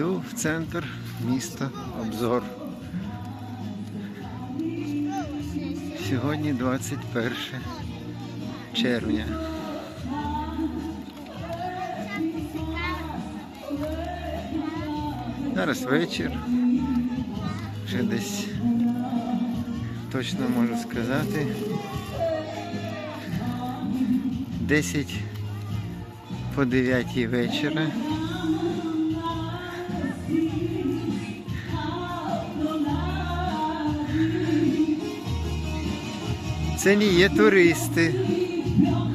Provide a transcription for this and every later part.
Йду в центр міста Обзор. Сьогодні 21 червня. Зараз вечір. Вже десь точно можу сказати. 10 по 9 вечора. Це не є туристи.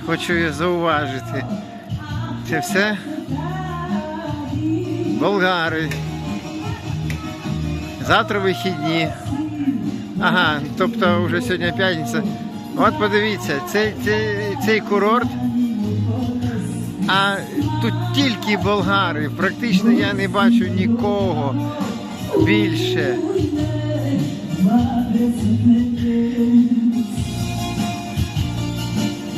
Хочу я зауважити. Це все болгари. Завтра вихідні. Ага, тобто вже сьогодні п'ятниця. От подивіться, цей, цей, цей курорт. А тут тільки болгари. Практично я не бачу нікого більше.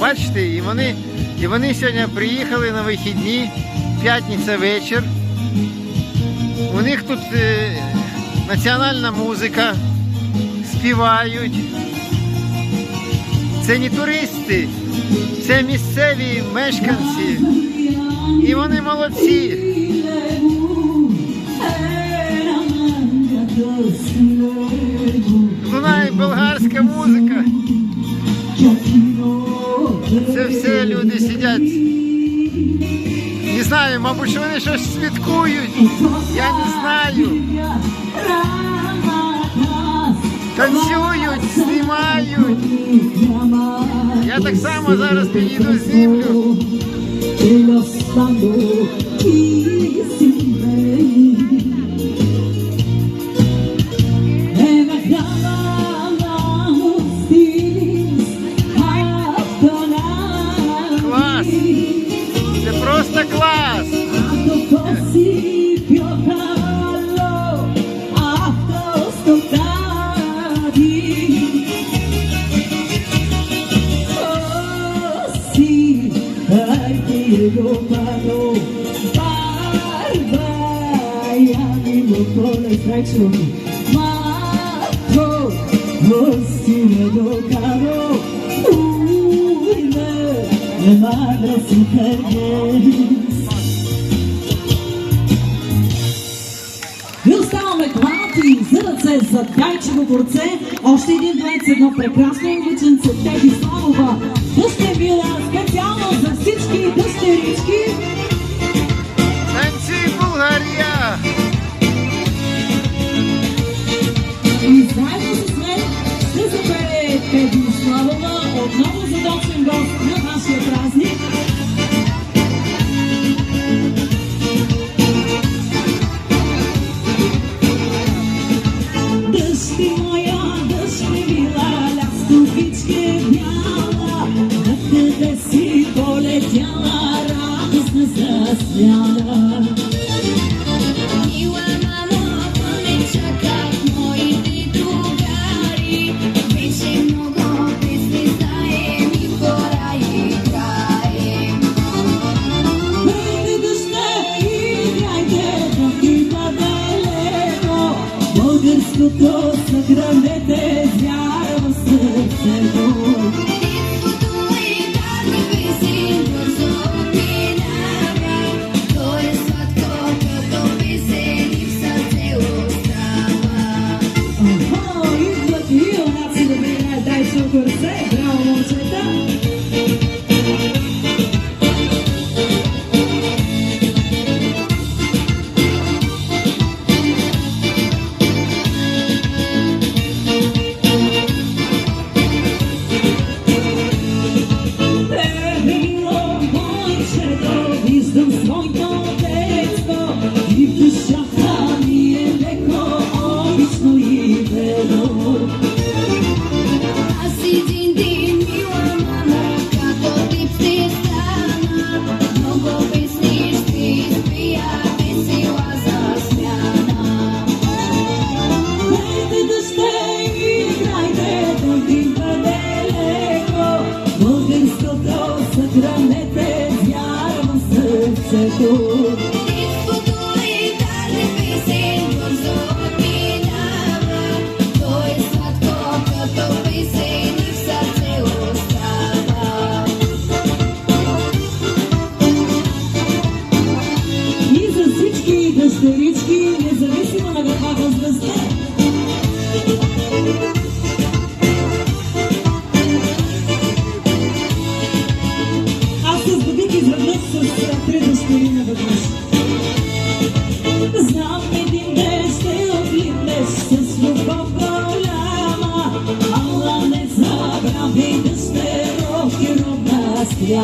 Бачите, і вони, і вони сьогодні приїхали на вихідні, п'ятниця вечір. У них тут е, національна музика, співають. Це не туристи, це місцеві мешканці. І вони молодці. Лунає болгарська музика. Знаю, мабуть, вони щось святкують. Я не знаю. Танцюють, знімають. Я так само зараз підійду знімлю. cielo malo barba y ánimo con el trecho mato lo caro urme de madre sin perder Ние оставаме хванати за ръце за Дайчево горце. Още един дует с едно прекрасно момиченце Теги Славова. Пусте Мила, всички дъщерички. Танці Болгарія! И заедно с мен ще запее Теди Славова, отново задочен гост на нашия празник. piada no door.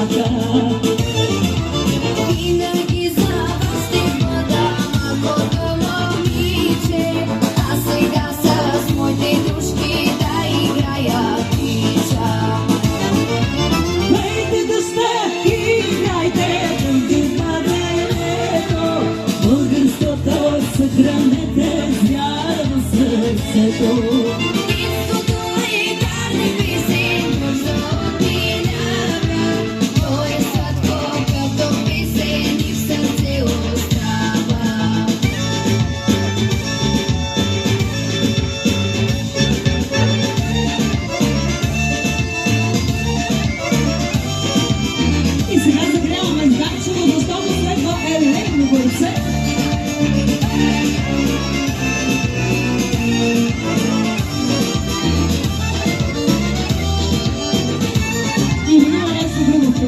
Chicago.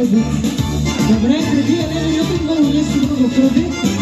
Bebek, böbrek, kırıcı yerleri yapın, ben oraya sürüyorum. Kırıcı.